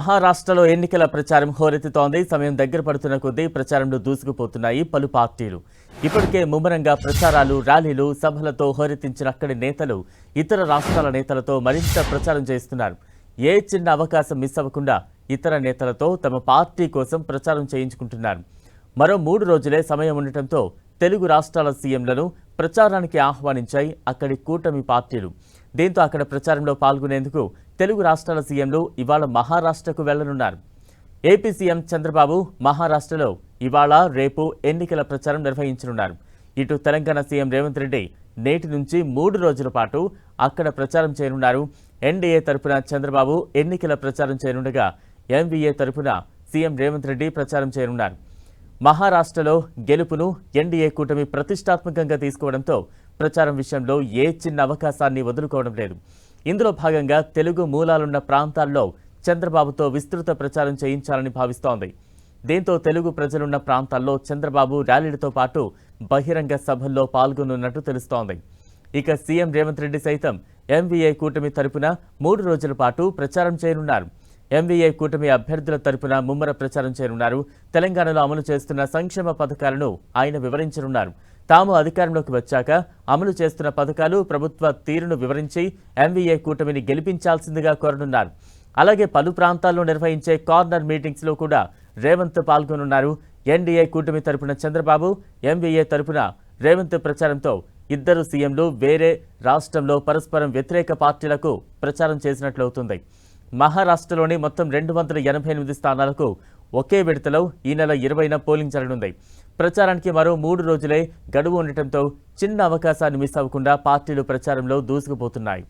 మహారాష్ట్రలో ఎన్నికల ప్రచారం హోరెత్తుతోంది. సమయం దగ్గర పడుతున్న కొద్దీ ప్రచారంలో దూసుకుపోతున్నాయి పలు పార్టీలు. ఇప్పటికే ముమ్మరంగా ప్రచారాలు ర్యాలీలు సభలతో హోరెత్తించిన అక్కడి నేతలు ఇతర రాష్ట్రాల నేతలతో మరింత ప్రచారం చేస్తున్నారు. ఏ చిన్న అవకాశం మిస్ అవ్వకుండా ఇతర నేతలతో తమ పార్టీ కోసం ప్రచారం చేయించుకుంటున్నారు. మరో మూడు రోజులే సమయం ఉండటంతో తెలుగు రాష్ట్రాల సీఎంలను ప్రచారానికి ఆహ్వానించాయి అక్కడి కూటమి పార్టీలు. దీంతో అక్కడ ప్రచారంలో పాల్గొనేందుకు తెలుగు రాష్ట్రాల సీఎంలు ఇవాళ మహారాష్ట్రకు వెళ్ళనున్నారు. ఏపీ సీఎం చంద్రబాబు మహారాష్ట్రలో ఇవాళ రేపు ఎన్నికల ప్రచారం నిర్వహించనున్నారు. ఇటు తెలంగాణ సీఎం రేవంత్ రెడ్డి నేటి నుంచి మూడు రోజుల పాటు అక్కడ ప్రచారం చేయనున్నారు. ఎన్డీఏ తరపున చంద్రబాబు ఎన్నికల ప్రచారం చేయనుండగా ఎంవీఏ తరపున సీఎం రేవంత్ రెడ్డి ప్రచారం చేయనున్నారు. మహారాష్ట్రలో గెలుపును ఎన్డీఏ కూటమి ప్రతిష్టాత్మకంగా తీసుకోవడంతో ప్రచారం విషయంలో ఏ చిన్న అవకాశాన్ని వదులుకోవడం లేదు. ఇందులో భాగంగా తెలుగు మూలాలున్న ప్రాంతాల్లో చంద్రబాబుతో విస్తృత ప్రచారం చేయించాలని భావిస్తోంది. దీంతో తెలుగు ప్రజలున్న ప్రాంతాల్లో చంద్రబాబు ర్యాలీలతో పాటు బహిరంగ సభల్లో పాల్గొనున్నట్టు తెలుస్తోంది. ఇక సీఎం రేవంత్ రెడ్డి సైతం ఎంవీఏ కూటమి తరపున మూడు రోజుల పాటు ప్రచారం చేయనున్నారు. ఎంవీఏ కూటమి అభ్యర్థుల తరపున ముమ్మర ప్రచారం చేయనున్నారు. తెలంగాణలో అమలు చేస్తున్న సంక్షేమ పథకాలను ఆయన వివరించనున్నారు. తాము అధికారంలోకి వచ్చాక అమలు చేస్తున్న పథకాలు ప్రభుత్వ తీరును వివరించి ఎంవీఏ కూటమిని గెలిపించాల్సిందిగా కోరనున్నారు. అలాగే పలు ప్రాంతాల్లో నిర్వహించే కార్నర్ మీటింగ్స్లో కూడా రేవంత్ పాల్గొనున్నారు. ఎన్డీఏ కూటమి తరపున చంద్రబాబు ఎంవీఏ తరపున రేవంత్ ప్రచారంతో ఇద్దరు సీఎంలు వేరే రాష్ట్రంలో పరస్పరం వ్యతిరేక పార్టీలకు ప్రచారం చేసినట్లవుతుంది మహారాష్ట్రలోని మొత్తం రెండు వందల ఎనభై ఎనిమిది స్థానాలకు ఒకే విడతలో ఈ నెల ఇరవైన పోలింగ్ జరగనుంది. ప్రచారానికి మరో మూడు రోజులే గడువు ఉండటంతో చిన్న అవకాశాన్ని మిస్ అవ్వకుండా పార్టీలు ప్రచారంలో దూసుకుపోతున్నాయి.